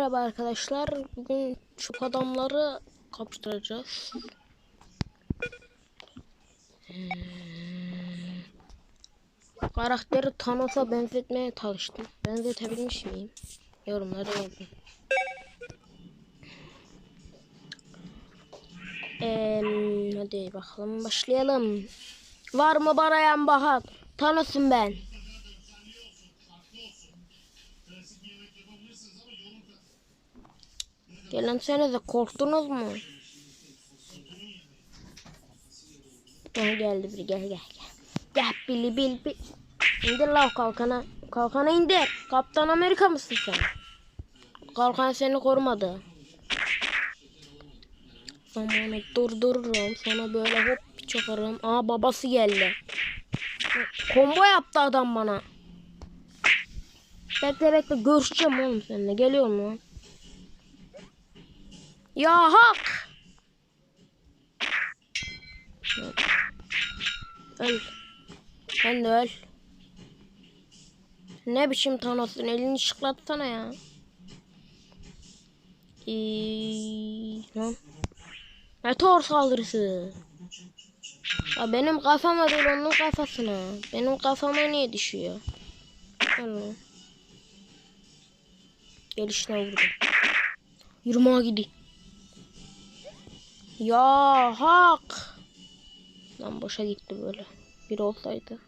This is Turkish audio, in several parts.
Merhaba arkadaşlar. Bugün şu adamları kaptıracağız. Hmm. Karakteri Thanos'a benzetmeye çalıştım. Benzetebilmiş miyim? Yorumlara yazın. Ee, hadi bakalım başlayalım. Var mı barayan bahat? Thanos'um ben. Gelin sene de korktunuz mu? Gel geldi biri gel gel gel. Gel bili bil bil. İndir la kalkana. Kalkana indir. Kaptan Amerika mısın sen? Kalkan seni korumadı. Zamanı durdururum. Sana böyle hop çakarım. Aa babası geldi. Combo yaptı adam bana. Bekle bekle görüşeceğim oğlum seninle. Geliyor mu? Ya hak. Öl. Sen de öl. Ne biçim Thanos'un elini şıklatsana ya. Meteor saldırısı. Ya benim kafama değil onun kafasına. Benim kafama niye düşüyor? Allah. Gelişine vurdum. Yürüme gidi. Ya hak. Lan boşa gitti böyle. Bir olsaydı.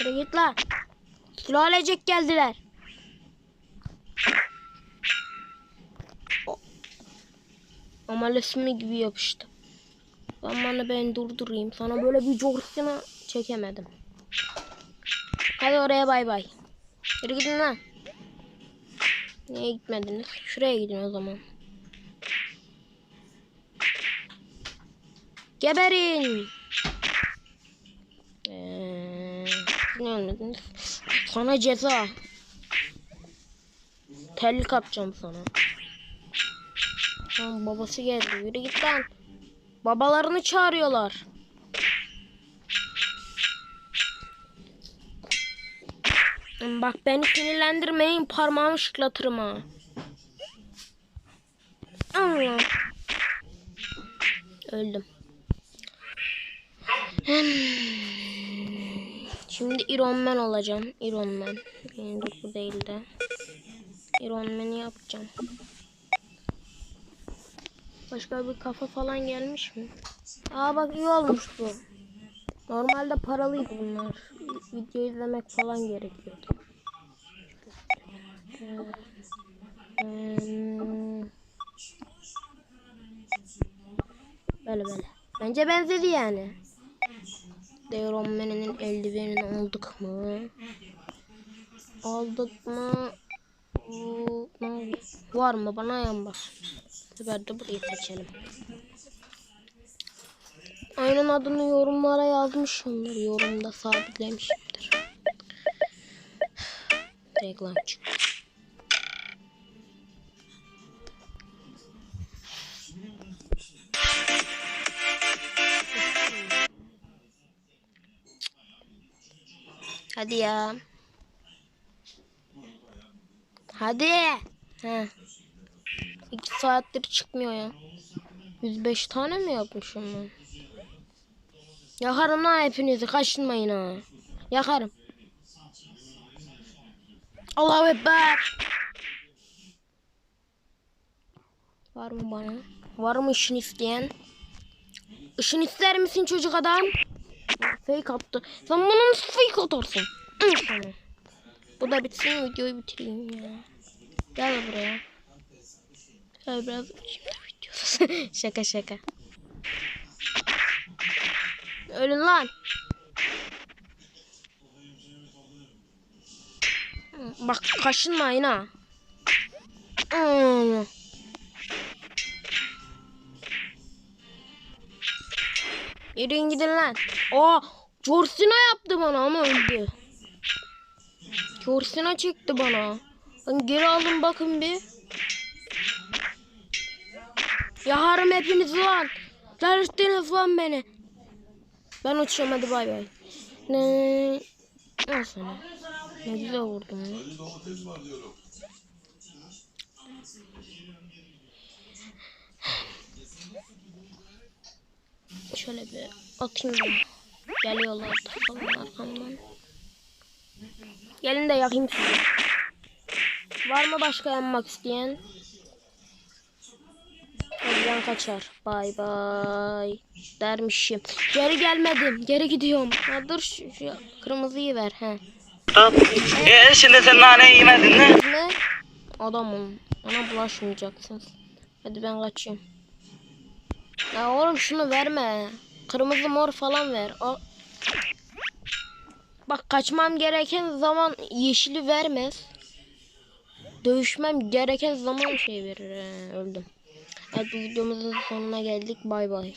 Buraya git lan. Kilo alacak geldiler. Ama resmi gibi yapıştı. Zamanı ben durdurayım. Sana böyle bir corsuna çekemedim. Hadi oraya bay bay. Yürü gidin lan. Niye gitmediniz? Şuraya gidin o zaman. Geberin. Ee, ne ölmediniz? Sana ceza. Tellik atacağım sana. Lan babası geldi. Yürü git lan. Babalarını çağırıyorlar. Bak beni sinirlendirmeyin parmağımı şıklatırım ha. Öldüm. Hmm. Şimdi Iron Man olacağım. Iron Man. Benim de bu değil de. Iron Man'i yapacağım. Başka bir kafa falan gelmiş mi? Aa bak iyi olmuş bu. Normalde paralıydı bunlar. Video izlemek falan gerekiyordu. Hmm. Böyle böyle. Bence benzedi yani. Iron Man'in eldivenini aldık mı? Aldık mı? Var mı? Bana yan bak. Sefer de burayı seçelim. Aynen adını yorumlara yazmışımdır. Yorumda sabitlemişimdir. Reklam çıktı. Hadi ya. Hadi. He. İki saattir çıkmıyor ya. 105 tane mi yapmışım ben? Yakarım lan hepinizi kaşınmayın ha. Yakarım. Allahu Ekber. Var mı bana? Var mı işin isteyen? İşin ister misin çocuk adam? Fake attı. Sen bana nasıl fake atarsın? Bu da bitsin videoyu bitireyim ya. Gel buraya. Gel biraz şaka şaka. Ölün lan. Bak kaşınmayın ha. Yürüyün gidin lan. Aa, Jorsina yaptı bana ama öldü. Jorsina çekti bana. Ben geri aldım bakın bir. Yaharım hepiniz lan. Çalıştınız lan beni. Ben uçuyorum hadi bay bay. Ne? Al sana. Ne güzel vurdum. Şöyle bir atayım da. Geliyorlar falan arkamdan. Gelin de yakayım sizi. Var mı başka yanmak isteyen? Evden kaçar. Bay bay. Dermişim. Geri gelmedim. Geri gidiyorum. Ha, dur şu, şu kırmızıyı ver. He. Ee, şimdi sen nane yemedin mi? Ne? Adamım. Ona bulaşmayacaksın. Hadi ben kaçayım. Ya oğlum şunu verme. Kırmızı mor falan ver. Al. Bak kaçmam gereken zaman yeşili vermez. Dövüşmem gereken zaman şey verir. He, öldüm. Evet videomuzun sonuna geldik. Bay bay.